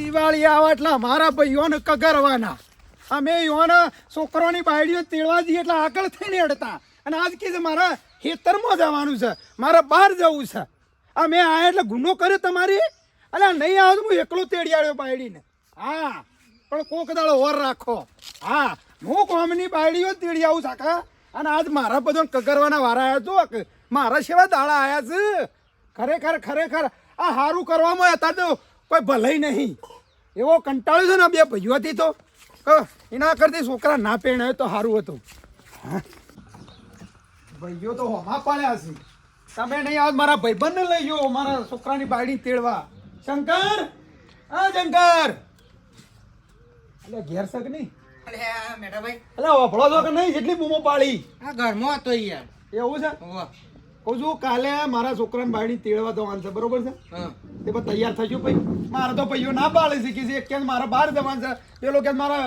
દિવાળી આવે એટલે મારા ભાઈઓને કગરવાના. અમે યોને છોકરોની બાયડીઓ તેડવા જઈએ એટલે આગળ થઈને અડતા. અને આજ કે છે મારા ખેતરમાં જવાનું છે. મારે બહાર જવું છે. આ મેં આ એટલે ગુનો કર્યો તમારી? અલે નહીં આવું હું એકલો તેડી આવ્યો બાયડીને. હા, પણ કોક દાડો ઓર રાખો. હા, હું કોમની બાયડીઓ તેડી આવું સાકા અને આજ મારા બધો કગરવાના વારા આવ્યા છો મારા સેવા દાડા આવ્યા છે. ખરેખર ખરેખર આ સારું કરવામાં હતા તો કોઈ ભલાઈ નહીં. એવો કંટાળ્યો છે ને બે ભાઈઓથી તો. એના કરતી છોકરા ના પહેણાય તો સારું હતું. ભાઈઓ તો હોમા પાડ્યા છે. તમે નહીં આવો મારા ભાઈબંધને લઈ ગયો મારા છોકરાની બાયડી તેડવા. શંકર! હા શંકર! એટલે ઘેર શક નહીં? અલે આ મેઠાભાઈ. એટલે વફળો તો કે નહીં? જેટલી બૂમો પાડી. આ ઘરમાં હતો યાર. એવું છે. કહું છું કાલે મારા છોકરાની બાયડી તેડવા જવાનું છે બરોબર છે? હા. તે પણ તૈયાર થશું ભાઈ મારે તો ભાઈઓ ના પાડે છે કે એક કે મારે બહાર જવાનું છે. પેલો કે મારે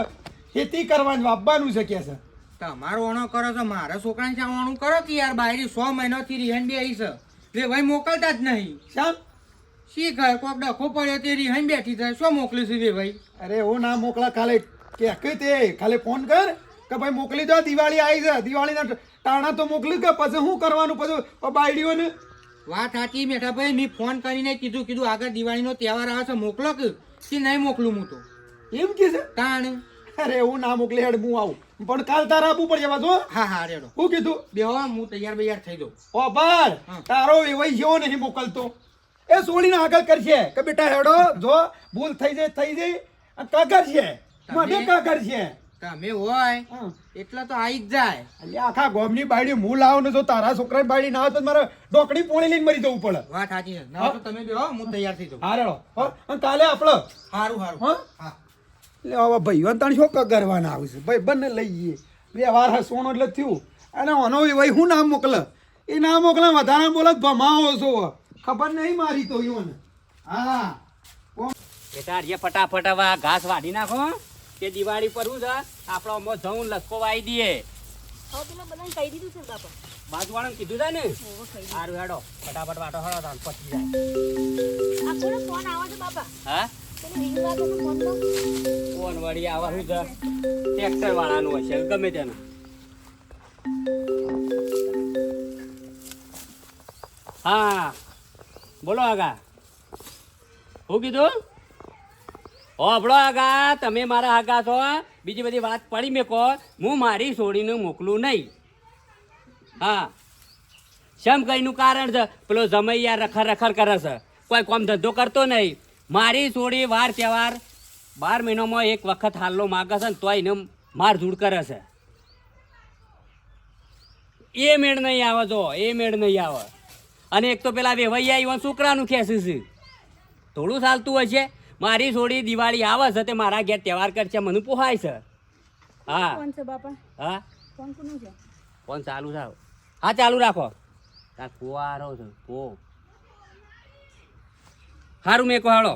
ખેતી કરવાની વાપવાનું છે કે છે. તમારો ઓણો કરો છો મારા છોકરાને શા ઓણું કરો કે યાર બાયરી સો મહિનાથી રિહાઈન બે આવી છે. એટલે ભાઈ મોકલતા જ નહીં. શ્યામ શી ઘર કોક ડખો પડ્યો તે રિહાઈન બેઠી થાય શું મોકલી છે ભાઈ? અરે હું ના મોકલા કાલે કે કે તે ખાલી ફોન કર કે ભાઈ મોકલી દો દિવાળી આવી છે દિવાળીના ટાણા તો મોકલી કે પછી શું કરવાનું? પછી બાયડીઓને? વાત સાચી મેઠાભાઈ મેં ફોન કરીને કીધું કીધું આગળ દિવાળીનો તહેવાર આવે છે મોકલો કે? નહીં મોકલું હું તો? એમ કે છે? તાણ. અરે હું ના મોકલી હેડ હું આવું. પણ કાલ તારા આપવું પડશે પાછું હા. હા રેડો. શું કીધું? બેહો હું તૈયાર બૈયાર થઈ જાઉં. ઓ બાર તારો એવાય જેવો નહીં મોકલતો. એ સોળીને આગળ કરશે. કે બેટા હેડો જો ભૂલ થઈ જાય થઈ જાય. કાગર છે. મને કાગર છે. તમે હોય એટલા એટલે તો આવી જ જાય. એટલે આખા ગોમની બાયડી હું લાવું ને જો તારા છોકરાની બાયડી ના આવે તો મારે ડોકડી પોણી લઈને મરી જવું પડે. વાત સાચી છે. ના તો તમે બેહો હું તૈયાર થઈ જઉં. હા રેડો. હો અને કાલે આપણે સારું સારું હા? હા. એટલે હવે ભાઈઓ તણ શું કરવાના આવશે ભાઈ બંને લઈએ. બે વાર સોનો એટલે થયું. અને ઓનો ભાઈ હું નામ મોકલે? એ ના મોકલે વધારે બોલે ભમાવો છો. ખબર નહીં મારી તો ઈવોને હા. બેટા અરે ફટાફટ હવે ઘાસ વાઢી નાખો તે દિવાળી પર હું છે આપણો અમો જવું લખો વાઈ દઈએ. હવે પેલા બધાને કહી દીધું છે બાપા. બાજુવાળાને કીધું છે ને. સારું હેડો. ફટાફટ વાટો હેડો તાન પછી જાય. ફોન આવે છે બાપા? હા? ફોન વળી આવા શું છે? ટ્રેક્ટર વાળાનું હશે ગમે તેનું. હા. બોલો આગા. શું કીધું? હોભળો આગા, તમે મારા આગા છો. બીજી બધી વાત પડી મેં કહો હું મારી છોડીને મોકલું નહીં. હા. શેમ કઈનું કારણ છે? પેલો જમૈયા રખર રખર કરે છે. કોઈ કોમ ધંધો કરતો નહીં. મારી છોડી વાર તહેવાર બાર મહિનામાં એક વખત હાલનો માગે છે ને તો એને માર ધૂળ કરે છે. એ મેળ નહીં આવે જો, એ મેળ નહીં આવે. અને એક તો પેલા વેવૈયા ઈવન છોકરાનું ખેંચી છે. થોડું ચાલતું હોય છે. મારી છોડી દિવાળી આવે છે તે મારા ઘેર તહેવાર કરશે મને પોહાય છે. હા. કોણ છે બાપા? હા? ફોન કોનું છે? ફોન ચાલુ છે? હા ચાલુ રાખો. તાર ફુવારો છે પો સારું મેં હાળો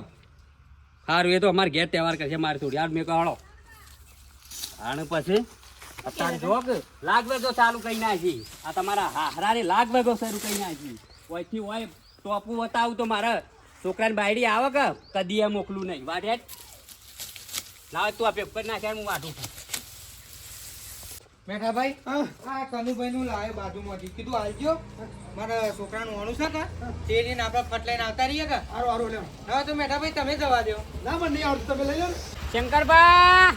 સારું એ તો અમારે ઘેર તહેવાર કરશે મારી થોડી હાર મેં હાળો આને પછી અત્યારે જો કે લાગ વેગો ચાલુ કરી નાખી. આ તમારા હારાની લાગ વેગો શરૂ કરી નાખી. ઓયથી હોય ટોપું બતાવું તો મારે છોકરાની બાયડી આવે કે? કદી એ મોકલું નહીં. વાઢે લાવ તું આ પેપર નાખ્યા હું વાટું છું. મેઠાભાઈ હા. આ કનુભાઈ નું લાવે બાજુમાંથી. કીધું આવજો મારા છોકરાનું ઓણું છે કે? તે રીને આપણે ફટ લઈને આવતા રહીએ કે? હારું હારું લ્યો. હવે તો મેઠાભાઈ તમે જવા દો ના મને નહીં આવડતું. તમે લઈ લો ને. શંકરબા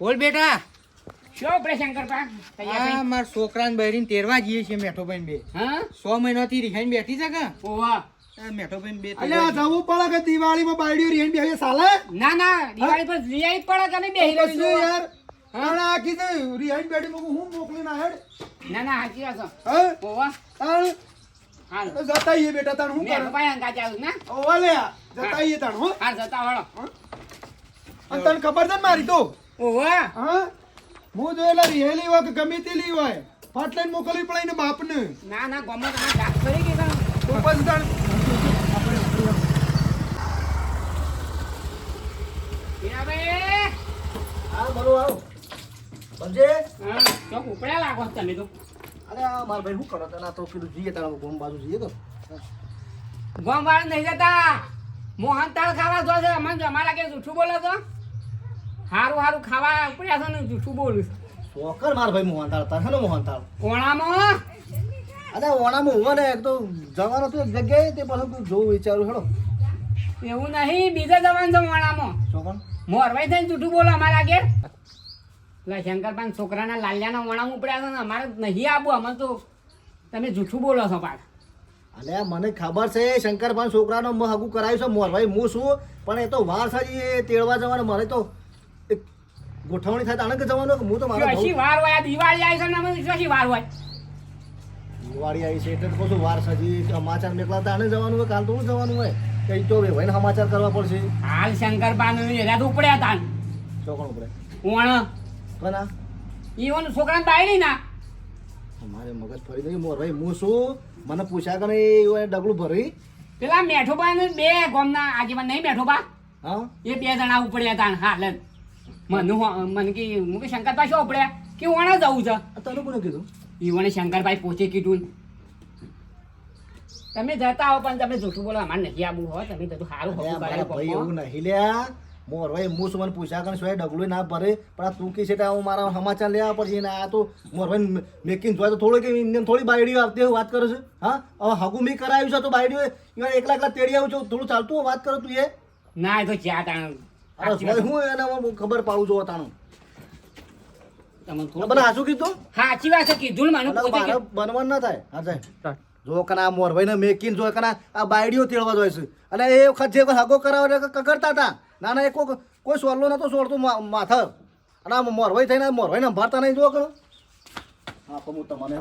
બોલ બેટા. શું આપણે શંકરબા આ મારા છોકરાને બહેરીને તેરવા જઈએ છીએ મેઠોભાઈ બે. હા? સો મહિનાથી રિહાઈને બેઠી છે કે? ઓવા. બે જવું પડે કે દિવાળીમાં બાયડીઓ રીણ બેહે સાલે ના ના દિવાળી પર રિયાઈ પડે તમે બેહી યાર તાણે આખી તો રિહાઈન બેઠી હું મોકલી ના હેડ? ના ના હાચી વાત હા? ઓવા તાણ? હાલ તો જતા આઈએ બેટા તાણ હું કરે? ભાઈ અંગા ચાલુ ના? ઓવા લે આ, જતા આઈએ તાણ હો. હાલ જતા વળો. અને તને ખબર છે મારી તો? ઓવા હા? હું જોયેલા રિહેલી હોય કે ગમે તેલી હોય ફટ લઈને મોકલવી પડે એને બાપને. ના ના ગમે તમે કરી કે તો પછી તાણ હીરાભાઈ! આવો સમજે? હા, ઉપડ્યા લાગો તમે તો. અરે આ મારા ભાઈ શું કરો તને તો પેલું જઈએ તારા ગોમ બાજુ જઈએ તો. ગોમ વાળા નહીં જતા. મોહનતાળ ખાવા જો છે. અમને અમારા કે જૂઠું બોલો તો હારું હારું ખાવા ઉપડ્યા છો ને જૂઠું બોલું. ચોકર માર ભાઈ મોહનતાળ તાર મોહન મોહનતાળ કોણામાં અરે ઓણામાં ને એક તો જવાનું તો એક જગ્યાએ તે પાછું જોવું વિચારું હેડો. એવું નહીં બીજા જવાનું છે ઓણામાં. મોરવાઈ થઈને જૂઠું બોલો અમારા ઘેર પેલા શંકરપાન છોકરાના લાલિયાના વણામાં ઉપડ્યા છે ને અમારે નહીં આપવું અમે તો તમે જૂઠું બોલો છો પાછા. અલે મને ખબર છે શંકરભાઈ છોકરાનો મ હગું કરાવ્યું છે. મોરભાઈ હું છું પણ એ તો વાર સાજી તેડવા જવાનું મારે તો ગોઠવણી થાય તાણે કે જવાનું કે હું તો મારે શી વાર હોય દિવાળી આવી છે ને અમે શી વાર હોય. દિવાળી આવી છે એટલે તો કહું વાર સાજી સમાચાર નીકળતા તાણે જવાનું હોય કાલ તો હું જવાનું હોય. કઈ તો ભાઈ સમાચાર કરવા પડશે. હાલ શંકરપાન એરા તો ઉપડ્યા હતા ચોકણ ઉપડે? વણ કના ઈવન છોકરાને બાયડી ના. મારે મગજ ફરી ગયું. મોરભાઈ હું શું? મને પૂછ્યા કરે એ ડગલું ભરી? પેલા મેઠોબા ને બે ગોમના આગેવાન નહીં મેઠોબા? હા? એ બે જણા ઉપડ્યા હતા હાલ જ. મને મને કે હું કે શંકરભાઈ શું ઉપડ્યા? કે ઓણા જવું છે. તને કોને કીધું? ઈવને શંકરભાઈ પોચે કીધું તમે જતા હો પણ તમે જૂઠું બોલો અમારે નથી આવું હો. તમે બધું સારું મારા ભાઈ કરાયું એવું નહીં લ્યા. મોરભાઈ હું શું મને પૂછ્યા કરે શું ડગલું ના ભરે. પણ આ તું કી છે હું મારા સમાચાર લેવા પડશે ને આ તો મોરભાઈ મેકિંગ જોય તો થોડું કે એમને થોડી બાયડીઓ આવતી વાત કરે છે. હા? હવે હગું મેં કરાવ્યું છે તો બાયડીઓ એકલા એકલા તેડી આવું છું થોડું ચાલતું વાત કરો તું એ. ના એ તો જ્યાં તાણ? અરે હું એને ખબર પાડું છું તાણું. વાત ને મેકીન જો આ બાયડીઓ તેડવા જોઈએ છે. અને એ વખત જે હગો કરાવે કકડતા હતા. ના ના એ કોઈ કોઈ સોરલો નતો સોરતું મા- માથર અને આ મોરભાઈ થઈને આ મોરભાઈને સંભાળતા નહીં જો કરો હા તો હું તમને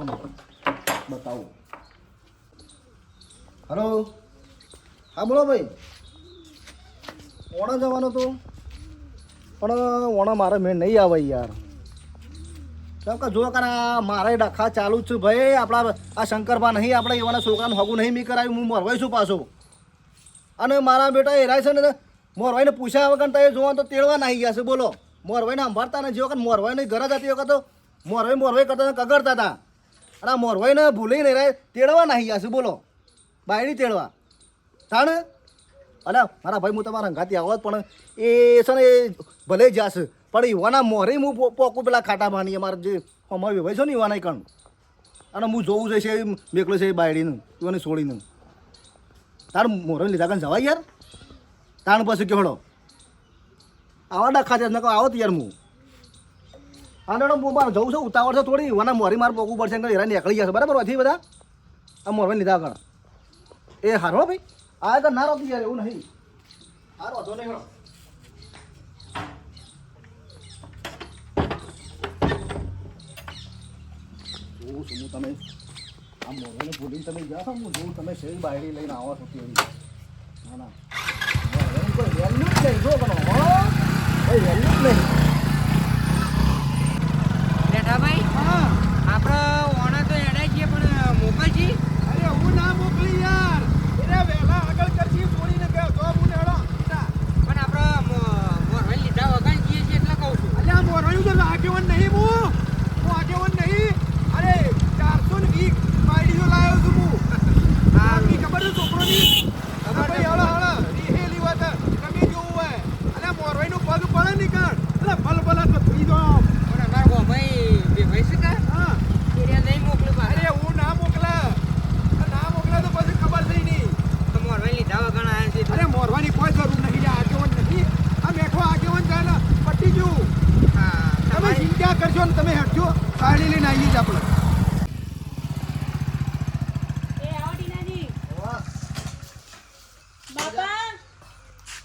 બતાવું. હલો? હા બોલો ભાઈ. ઓણા જવાનું તો. પણ ઓણા મારે મેં નહીં આવે યાર. કેમ કે જો કરે મારે ડખા ચાલુ જ છે ભાઈ. આપણા આ શંકરભા નહીં આપણે એવાના છોકરાનું હગું નહીં મી કરાવ્યું હું મરવાઈશું છું પાછો. અને મારા બેટા એરાય છે ને મોરવાઈને પૂછ્યા વગર તો એ જોવા તો તેડવા નાહી ગયા છે, બોલો. મોરવાઈને સંભાળતા નથી, વખત મોરવાઈની ઘરે જતી વખત તો મોરવાઈ મોરવાઈ કરતા કગડતા હતા. અને આ મોરવાઈને નહીં રહે તેડવા નાહી ગયા છે, બોલો. બાયડી તેડવા. જાણે? અલ્યા મારા ભાઈ, હું તમારા હંગાતી આવો પણ એ છે ને ભલે જાશ, પણ યુવાના મોરે હું પોકું પેલા ખાટા માની અમારે જે અમારે ભાઈ છો ને યુવાના કણ અને હું જોવું છે મેકલો છે બાયડીનું, ઈવાને છોડીને તાર મોરે લીધા કણ જવાય યાર? તાણ પછી કેવડો આવા ડખા છે નકો આવો યાર હું. આંડો મારે જવું છું, ઉતાવળ છે થોડી. વાના મોરી માર પોકવું પડશે કે હેરા નીકળી જશે બરાબર હતી બધા? આ મોરવા લીધા આગળ. એ હારો ભાઈ. આ તો ના રોકી યાર, એવું નહીં. હારો હતો નહીં હેડો જોઉં છું તમે. આ મોરવાને ભૂલીને તમે ગયા છો? હું જોઉં તમે શેરી બાયડી લઈને આવો છો કેવી ના ના મોરવાને કોઈ વેલ્યુ જ નહીં જો તમે હો કોઈ વેલ્યુ જ નહીં બેઠાભાઈ હા આપણે ઓણા તો એડાય છીએ પણ મોકલજી અરે હું ના મોકલી યાર એને વહેલા આગળ કરશી છોડીને ગયો તો હું નેડો પણ આપણે મોરભાઈ લીધા વગર જઈએ છીએ એટલે કહું છું અલ્યા મોરવાયું તો આગેવાન નહીં હું હું આગેવાન નહીં અરે ચારસો ને વીસ બાયડીઓ લાવ્યો છું હું હા મી ખબર છે છોકરોની ખબર ભાઈ હળો હળો રીહેલી વાત તમે જોવું હોય અલ્યા મોરવાઈનું પગ પડે નહીં કાં એટલે ભલ ભલા તો થઈ જાઓ પણ અમારા ગોભાઈ બે ભાઈ છે કે હા એરિયા નહીં મોકલું પાછા અરે હું ના મોકલા આ ના મોકલા તો પછી ખબર થઈ નહીં તો મોરભાઈ લીધા વગર આવ્યા છે અરે મોરવાની કોઈ જરૂર નહીં લે આગેવાન નથી આ મેઠો આગેવાન જાય ને પટી ગયું હા તમે તમારી ચિંતા કરશો ને તમે હટજો સાડી લઈને આવીએ જ આપણે એ આવો ટીનાજી બાપા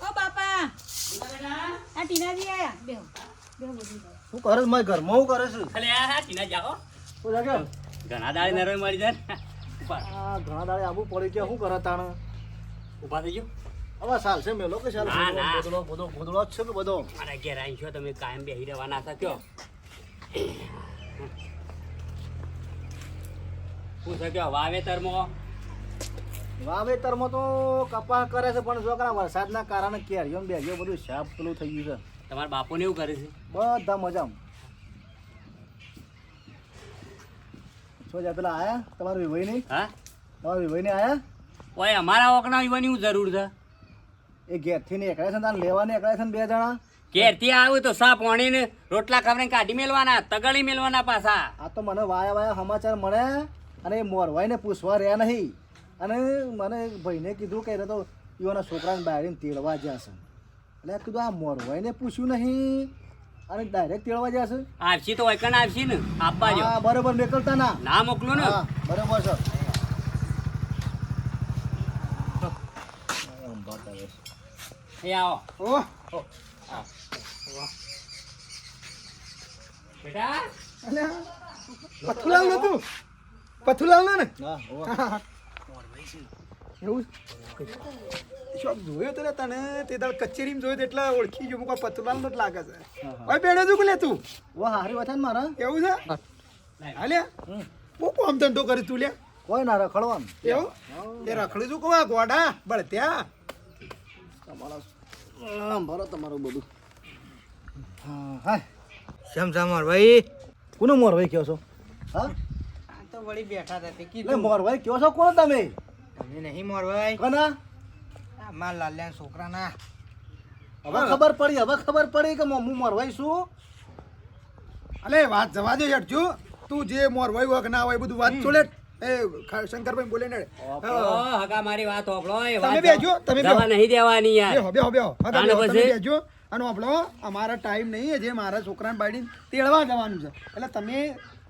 ઓ બાપા આ ટીનાજી આયા? બેહો. બેહો બોલી શું કરે છે મારા ઘરમાં? હું કરે છે? અલે આ હા ટીના જાઓ. શું છે કે ઘણા દાડે નરમ મળી જાય આ ઘણા દાડે આબુ પડી ગયા. શું કરે તાણ? ઊભા થઈ ગયો. હવે સાલ છે મેલો કે સાલ. બધો બધો જ છે કે બધો? મારા ઘેર છો તમે કાયમ બેસી રહેવાના હતા કયો. શું છે વાવેતરમાં? વાવેતરમાં તો કપાસ કરે છે પણ જો કરા વરસાદના કારણે કેરીઓ બે ગયો બધું સાફ પેલું થઈ ગયું છે. તમારા બાપોને એવું કરે છે? છે બધા મજામાં. છો છે પેલા આયા? તમારા વિભાઈ નહીં? હા? તમારા વિભાઈ ને આયા? ઓય અમારા ઓકના વિભાઈ હું જરૂર છે? એ ઘેરથી નીકળે છે ને તાને લેવા નીકળે છે ને બે જણા? ઘેરથી આવ્યું તો સાફ પાણી ને રોટલા ખવડાવીને કાઢી મેલવાના તગડી મેલવાના પાછા. આ તો મને વાયા વાયા સમાચાર મળે અને એ મોરવાઈને પૂછવા રહ્યા નહીં. અને મને ભાઈને કીધું કે તો યુવાના છોકરાને બાયરીને તેડવા જશે. એટલે કીધું આ મોરવાઈને પૂછ્યું નહીં. અને ડાયરેક્ટ તેડવા જશે. આવશી તો વૈકણ આવશી ને? આપવા જો હા બરોબર નીકળતા ના. ના મોકલો ને. બરોબર છે. એ આવો. બેટા? પથુલાલ નતું? પથુલાલ ને? હા. એવું શોપ જોયો તો તને? તે દાળ કચેરીમાં જોયો એટલે ઓળખી ગયો. મુકા પથુલાલ નો જ લાગે છે. ઓય બેડે જો લે તું. ઓ હારી વાત મારા? એવું છે? હાલ્યા બહુ કામ ધંધો કરી તું લે કોઈ ના રખડવાનું. એવું? તે રખડું છું કોવા ગોડા બળત્યા. તમારા ભરો તમારું બધું. હા હા. શમ સમર ભાઈ. કોનો મોરભાઈ કહો છો? હા? આ તો વળી બેઠા હતા કીધું. મોરભાઈ કયો છો? કોણ તમે? તમે નહીં મોરભાઈ કોના? આ લાલ્યા છોકરાના. હવે ખબર પડી હવે ખબર પડી કે હું મોરભાઈ છું. અલે વાત જવા દે હેઠજો તું જે મોર હોય હોય કે ના હોય બધું વાત છોડે. એ શંકરભાઈ બોલે ને. ઓ, મારી વાત હોભળો એ તમે બેજો, તમે જવા નહીં દેવાની યાર. બેહો બેહો બેહો. હા, તમે બેહો, તમે પછી? બેહજો. અને આપણો અમારા ટાઈમ નહીં જે મારા છોકરાને બાળીને તેડવા જવાનું છે. એટલે તમે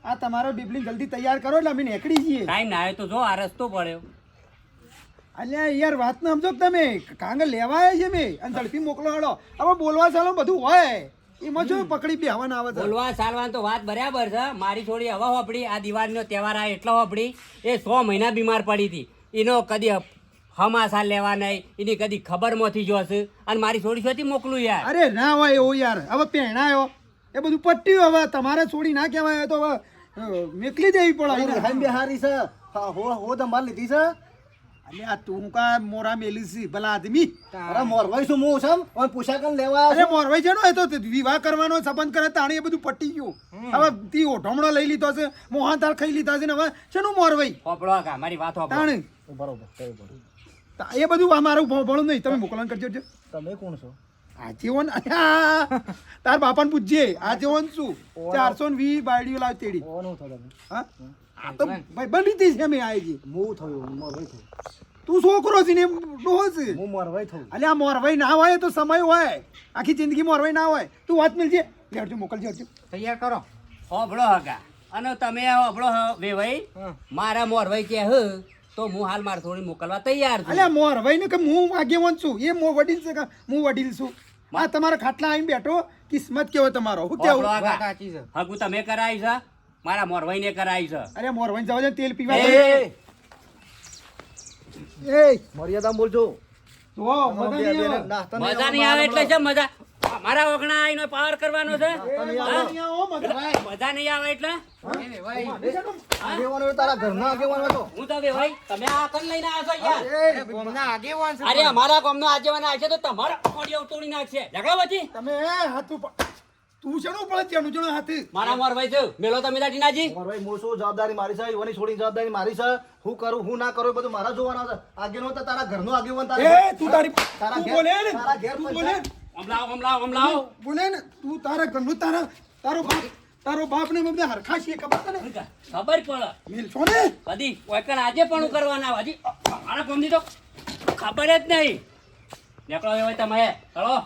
આ તમારો બિબલી જલ્દી તૈયાર કરો એટલે અમે નીકળી જઈએ. ટાઈમ ના આવ્યો તો જો આ રસ્તો પડ્યો. અલ્યા યાર વાત ના સમજો કે તમે. કાંગર લેવા આવ્યા છે મેં. અને ઝડપી મોકલો હાડો હવે બોલવા ચાલો બધું હોય. એમાં જો પકડી બેહવાના આવે છે? બોલવા ચાલવાનું તો વાત બરાબર છે. મારી છોડી હવા હોપડી. આ દિવાળીનો તહેવાર આ એટલો હોપડી. એ સો મહિના બીમાર પડી હતી. એનો કદી હમાસા લેવા નહીં. એની કદી ખબરમાંથી જોશે. અને મારી છોડી છોથી મોકલું યાર. અરે ના હોય એવું યાર. હવે પહેણાયો એ બધું પટ્યું હવે તમારે છોડી ના કહેવાય. તો હવે મેકલી દેવી પડે. બિહારી છે. હા, હો હો તમારે લીધી છે. અલ્યા તું કા મોરા મેલી છી ભલા આદમી? અરે શું છું હું છું અને પોશાકન લેવા અરે મોરવાઈ છે ને એ તો વિવાહ કરવાનો સંબંધ કરે તાણી એ બધું પટી ગયું. હવે તી ઓઢમણો લઈ લીધો છે મોહનથાળ ખાઈ લીધા છે ને હવે શેનું મોરવાઈ? હોપડો કા મારી વાત હોપડો તાણી. બરોબર બરોબર એ બધું અમારું મારું ભણું નહીં. તમે મોકલવાનું કરજો. તમે કોણ છો? આજીવન તાર બાપાને પૂછજે આજીવન શું? ચારસો ને વીસ બાયડીઓ લાવ તેડી. હા? આ તો ભાઈ બની તી છે અમે આજી હું થયું મોરભાઈ થયો. તું છોકરો છે ને એમ ડોહો છે હું મોરભાઈ થયું. અલ્યા મોરવાઈ ના હોય તો સમય હોય. આખી જિંદગી મોરવાઈ ના હોય. તું વાત મિલજે. લેડજો મોકલજો હરજો. તૈયાર કરો. હોબળો હગા. અને તમે હોબળો વેવાઈ. ભાઈ મારા મોરવાઈ કે હ તો હું હાલ માર થોડી મોકલવા તૈયાર છું. અલ્યા મોરવાઈ ને કે હું આગેવાન છું. એ મો વડીલ છે કે હું વડીલ છું? આ તમારા ખાટલા આવીને બેઠો. કિસ્મત કેવો તમારો? હું કેવું? હગું. તમે કરાવી છે. મારા મોરવાઈ ને કરાય છે. અરે મોરવાઈ જવા દે તેલ પીવા એ! દે. એ! મર્યાદામાં બોલજો. તો મજા નહીં આવે. મજા નહીં આવે એટલે છે મજા. મારા ઓગણા આઈનો પાવર કરવાનો છે? મજા નહીં આવે, એટલે? એ ભાઈ. આગેવાનો હોય તારા ઘરના આગેવાનો હતો. હું તો ભાઈ તમે આ કન લઈને આવ્યા છો યાર? અરે ગોમના આગેવાન અરે અમારા ગામનો આજેવાન આવશે તો તમારા ઓડિયો તોડી નાખશે. ઝઘડા પછી. તમે હાથ તું શેનું પડે છે? અનુજણો હાથ. મારા મોરભાઈ છે. મેલો તમે જી નાજી. મોરભાઈ હું શું જવાબદારી મારી છે? યુવાની છોડી જવાબદારી મારી છે? હું કરું હું ના કરું બધું મારા જોવાના છે. નો તો તારા ઘરનો આગેવાન તારા. એ તું તારી તારા ઘેર- બોલે ને. તારા ઘેર બોલે અમલાવ અમલાવ અમલાવ બોલે ને. તું તારા ઘરનું તારા તારો બાપ તારો બાપ ને બધા હરખા છીએ ખબર તને ખબર પડે. મિલ છો ને? બધી ઓયકણ આજે પણ કરવાના હજી મારા ગામની તો ખબર જ નહીં. નીકળો એ હોય તમે ચલો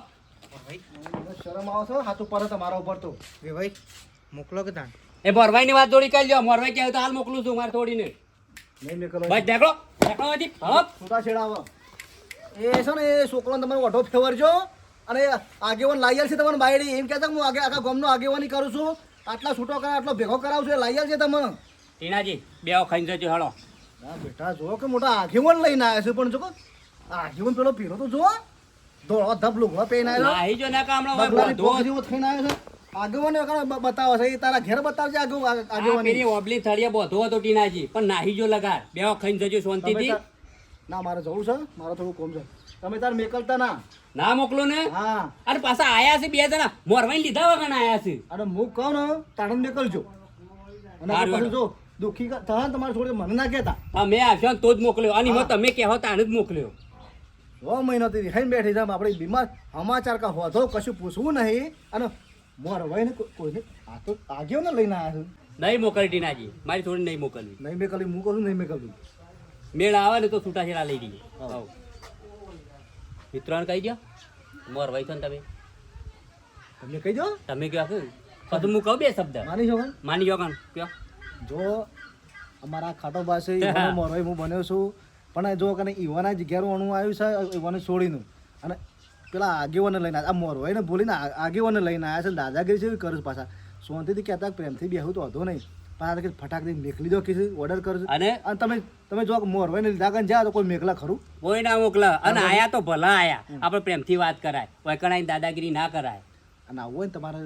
શરમ આવે છે? હાથ ઉપર તમારા ઉપર તો. એ ભાઈ મોકલો કે તાણ? એ મોરભાઈ ની વાત જોડી કરી લ્યો. મોરવાઈ કહે તો હાલ મોકલું છું મારે થોડીને. નહીં હપ છૂટા છેડાવો. એ છે ને એ છોકરાને તમે ઓઢો ફેવરજો. અને આગેવાન લાયલ છે તમને બાયડી. એમ કહેતા હું આગે આખા ગામનો આગેવાની કરું છું. આટલા છૂટો કરા આટલો ભેગો કરાવું છું લાયલ છે તમે ટીનાજી બે ખાઈને જજો હળો. ના બેટા જો કે મોટા આગેવાન લઈને આવ્યા છે પણ જો આગેવાન પેલો પીરો તો જો ધોળો ધબ લુગડો પહેરીને આવ્યો. નાહી જો ના કામણો હોય બધો જેવો થઈને આવ્યો છે. આગેવાન બતાવે છે એ તારા ઘેર બતાવજે આગેવ- આગેવાની પેલી ઓબલી થળીએ બધો હતો ટીનાજી પણ નાહી જો લગાર બે ખાઈને જજો શાંતિથી. ના મારે જવું છે. મારે થોડું કોમ છે. તમે તાર મેકલતા ના. ના મોકલો ને? હા. અરે પાછા આયા છે બે જણા. મોરવાઈ લીધા વગર આયા છે. અને હું કહું ને તાણે નીકળજો અને પછી જો દુખી થાય તમારે થોડી મને ના કહેતા. હા આવશો આવ્યો તો જ મોકલ્યો. અને તમે કહેવા તાણે જ મોકલ્યો. સો મહિનાથી રિહાઈને બેઠી છે. આપણે બીમાર સમાચાર કા હોધો કશું પૂછવું નહીં. અને મોરવાઈને ને કોઈને આ તો આગેવ ને લઈને આવ્યા છું. નહીં મોકલી ટીનાજી મારી થોડી નહીં મોકલવી. નહીં મેં કલી હું નહીં મેં કલું મેળ આવે ને તો છૂટાછેડા લઈ હવ. મિત્રોને કહી દો મોર વહી છો ને તમે? તમને કહી દો તમે કયો પછી હું કહું બે શબ્દ. માની જો માની જો કાન કયો જો અમારા ખાટો પાસે મોરવાઈ હું બન્યો છું પણ જો કને ઈવાના જગ્યાનું અણુ આવ્યું છે ઈવાને છોડીનું. અને પેલા આગેવાને લઈને. આ મોરવાઈને ભૂલીને આગેવાને લઈને આવ્યા છે દાદાગીરી જેવી કરું છે પાછા. સોનથી કહેતા પ્રેમથી બેહું તો હતો નહીં. પણ આ ફટાક દઈને મેકલી દો કીધું ઓર્ડર કરજો અને? તમે તમે જો મોરવાઈને લીધા કરીને જાય તો કોઈ મેકલા ખરું. કોઈ ના મોકલા. અને આયા તો ભલા આયા. આપણે પ્રેમથી વાત કરાય. વૈકણાઈ દાદાગીરી ના કરાય. અને આવું હોય ને તમારે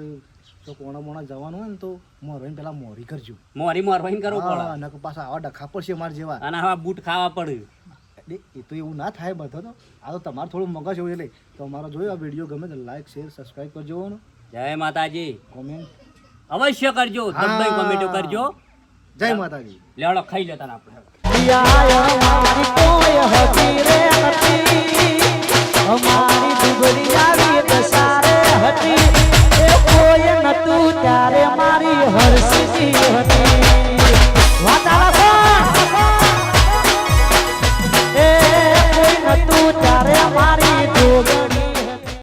જો કોણા મોણા જવાનું હોય ને તો મોરવાઈને પેલા મોરી કરજો. મોરી મોરવાઈને કરવું હા, પડે. નકર પાછા આવા ડખા પડશે અમારા જેવા. અને આવા બૂટ ખાવા પડે. એ તો એવું ના થાય બધો તો. આ તો તમારે થોડું મગજ હોય એટલે તો અમારો જોયો આ વીડિયો ગમે તો લાઈક શેર સબસ્ક્રાઈબ કરજો જય માતાજી. કોમેન્ટ અવશ્ય કરજો. દબાઈ કોમેન્ટો કરજો. જય માતાજી. લેવડો ખાઈ લેતા આપણે. અમારી કોઈ હતી રે હતી. દુબળી આવી દસારે હતી. કોઈ નતું ત્યારે મારી હર્ષજી હતી. વાતાલા